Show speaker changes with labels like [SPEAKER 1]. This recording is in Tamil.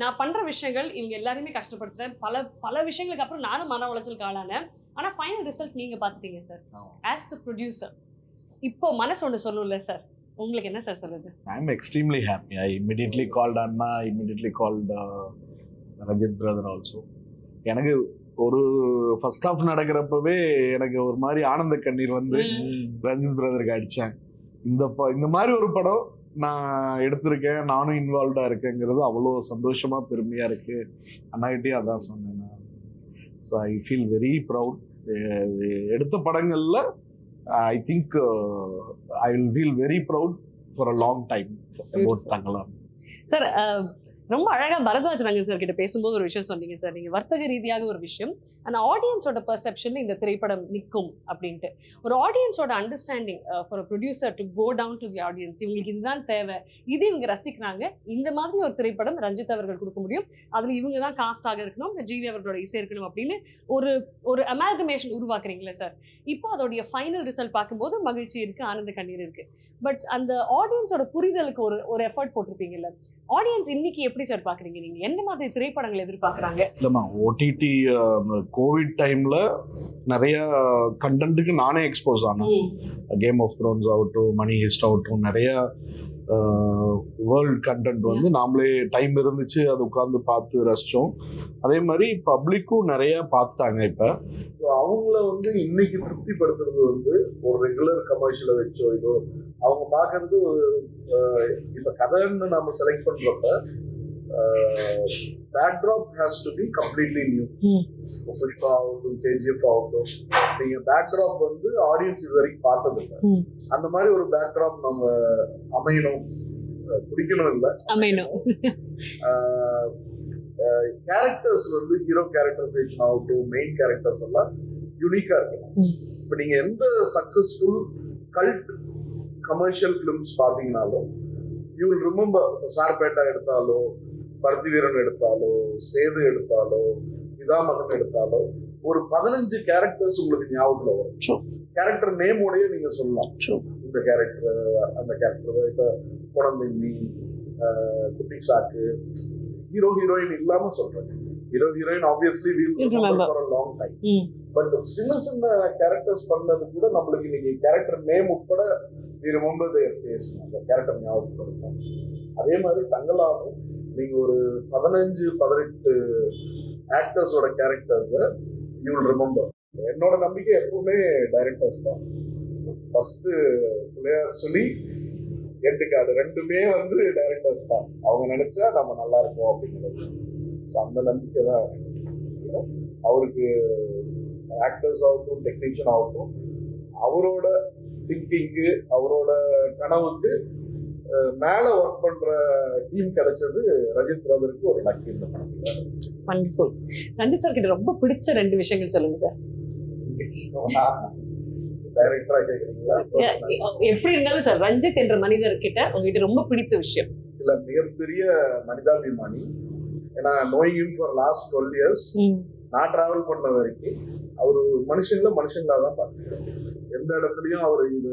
[SPEAKER 1] நான் பண்ற விஷயங்கள் இவங்க எல்லாருமே கஷ்டப்படுத்துறேன். பல பல விஷயங்களுக்கு அப்புறம் நானும் மன உளைச்சலுக்கு ஆளானேன். ஆனா ஃபைனல் ரிசல்ட் நீங்க பாத்துட்டீங்க சார் ஆஸ் த ப்ரொடியூசர் இப்போ மனசு ஒன்று சொல்லும்ல சார் உங்களுக்கு என்ன சார் சொல்லுது
[SPEAKER 2] I am extremely happy I immediately called Anna immediately called Ranjith brother also எனக்கு ஒரு ஃபர்ஸ்ட் ஹாஃப் நடக்கிறப்பவே எனக்கு ஒரு மாதிரி ஆனந்த கண்ணீர் வந்து ரஞ்சித் பிரதருக்கு அடித்தேன் இந்த இந்த மாதிரி ஒரு படம் நான் எடுத்திருக்கேன் நானும் இன்வால்வ்டாக இருக்கேங்கிறது அவ்வளோ சந்தோஷமா பெருமையாக இருக்கு. அண்ணாகிட்டே அதான் சொன்னேன் நான். So I feel very proud எடுத்த படங்களில் I think I will feel very proud for a long time about தங்கலாம்.
[SPEAKER 1] சார் ரொம்ப அழகாக பரத்வாஜ் ரங்கன் சார் கிட்ட பேசும்போது ஒரு விஷயம் சொன்னீங்க சார் நீங்கள் வர்த்தக ரீதியாக ஒரு விஷயம். அந்த ஆடியன்ஸோட பர்செப்ஷனில் இந்த திரைப்படம் நிற்கும் அப்படின்ட்டு. ஒரு ஆடியன்ஸோட understanding for producer to go down to the audience இவங்களுக்கு இதுதான் தேவை. இது இவங்க ரசிக்கிறாங்க. இந்த மாதிரி ஒரு திரைப்படம் ரஞ்சித் அவர்கள் கொடுக்க முடியும். அதில் இவங்க தான் காஸ்டாக இருக்கணும். ஜிவி அவர்களோட இசை இருக்கணும் அப்படின்னு ஒரு ஒரு அமேகமேஷன் உருவாக்குறீங்களே சார் இப்போ அதோடைய ஃபைனல் ரிசல்ட் பார்க்கும்போது மகிழ்ச்சி இருக்கு ஆனந்த கண்ணீர் இருக்கு. பட் அந்த ஆடியன்ஸோட புரிதலுக்கு ஒரு ஒரு எஃபர்ட் போட்டிருப்பீங்கல்ல. ஆடியன்ஸ் இன்னைக்கு எப்படி சார் பாக்குறீங்க நீங்க? என்ன மாதிரி திரைப்படங்கள் எதிர்பார்க்கறாங்க?
[SPEAKER 2] இல்லைம்மா ஓடிடி கோவிட் டைம்ல நிறைய கண்டென்ட்டுக்கு நானே எக்ஸ்போஸ் ஆனேன். கேம் ஆஃப் த்ரோன்ஸ் ஆகட்டும் மணி ஹிஸ்ட் ஆகட்டும் நிறைய வேர்ல்ட் கண்டென்ட் வந்து நாமளே டைம் இருந்துச்சு அது உட்காந்து பார்த்து ரசிச்சோம். அதே மாதிரி பப்ளிக்கும் நிறைய பார்த்துட்டாங்க இப்போ. அவங்கள வந்து இன்னைக்கு திருப்திப்படுத்துறது வந்து ஒரு ரெகுலர் கமர்ஷியலை வச்சோ இதோ அவங்க பார்க்கறது ஒரு அஹ், இப்ப கதைன்னு நம்ம செலக்ட் பண்றப்ப backdrop has to be completely new. Pushpa ஆகட்டும் கேஜிஎஃப் ஆகட்டும் நீங்க பேக்ட்ராப் வந்து ஆடியன்ஸ் இது வரைக்கும் பார்த்தது இல்லை.
[SPEAKER 1] ம்.
[SPEAKER 2] அந்த மாதிரி ஒரு பேக்ட்ராப் நம்ம அமையணும். பிடிக்கணும் இல்லை.
[SPEAKER 1] அமேனும்
[SPEAKER 2] கேரக்டர்ஸ் வந்து ஹீரோ கேரக்டரைசேஷன் ஆகட்டும் மெயின் கேரக்டர்ஸ் எல்லாம் யூனிக்கா இருக்கணும். இப்போ நீங்க எந்த சக்சஸ்ஃபுல் கல்ட் கமர்ஷியல் ஃபிலிம்ஸ் பார்த்தீங்கனாலும் யூ வில் ரிமெம்பர் சார்பேட்டா எடுத்தாலோ பருத்தி வீரன் எடுத்தாலோ சேது எடுத்தாலோ இதாமகன் எடுத்தாலோ ஒரு பதினஞ்சு கேரக்டர்ஸ் உங்களுக்கு ஞாபகத்துல வரும். கேரக்டர் நேமோடய நீங்க சொல்லலாம். இந்த கேரக்டர் அந்த கேரக்டர் இப்போ குழந்தைங்கி குட்டி சாக்கு ஹீரோ ஹீரோயின் இல்லாம சொல்றேன் hero heroine obviously long time. But சின்ன சின்ன கேரக்டர்ஸ் பண்ணது கூட நம்மளுக்கு இன்னைக்கு கேரக்டர் நேம் உட்பட வி ரிமெம்பர் தேர் ஃபேஸ் அந்த கேரக்டர் ஞாபகப்படுத்தும் அதே மாதிரி தங்கலாமும் நீங்க ஒரு பதினஞ்சு பதினெட்டு ஆக்டர்ஸோட கேரக்டர்ஸை யூ வில் ரிமெம்பர் என்னோட நம்பிக்கை எப்பவுமே டைரக்டர்ஸ் தான். ஃபஸ்ட்டு பிள்ளையார் சொல்லி எட்டுக்காடு ரெண்டுமே வந்து டைரக்டர்ஸ் தான். அவங்க நினைச்சா நம்ம நல்லா இருப்போம் அப்படிங்கிறது. ஸோ அந்த நம்பிக்கை தான் அவருக்கு ஆக்டர்ஸ் ஆகட்டும் டெக்னீஷியன் ஆகட்டும் அவரோட திங்கிங்க்கு அவரோட கனவுக்கு மேலே ஒர்க் பண்ணுற டீம் கிடைச்சது ரஜித் பிரதருக்கு ஒரு லக்கி இந்த படத்தில்.
[SPEAKER 1] வண்டர்ஃபுல் ரஞ்சித் சார் கிட்ட ரொம்ப பிடிச்ச ரெண்டு விஷயங்கள் சொல்லுங்க சார் எப்படி இருந்தாலும் சார் ரஞ்சித் என்ற மனிதர் கிட்ட உங்ககிட்ட ரொம்ப பிடித்த விஷயம்.
[SPEAKER 2] இல்ல மிகப்பெரிய மனிதாபிமானி. ஏன்னா knowing for last twelve years நான் டிராவல் பண்ண வரைக்கும் அவர் மனுஷங்கள மனுஷங்களா தான் பார்த்துக்கிறேன் எந்த இடத்துலயும் அவர் இது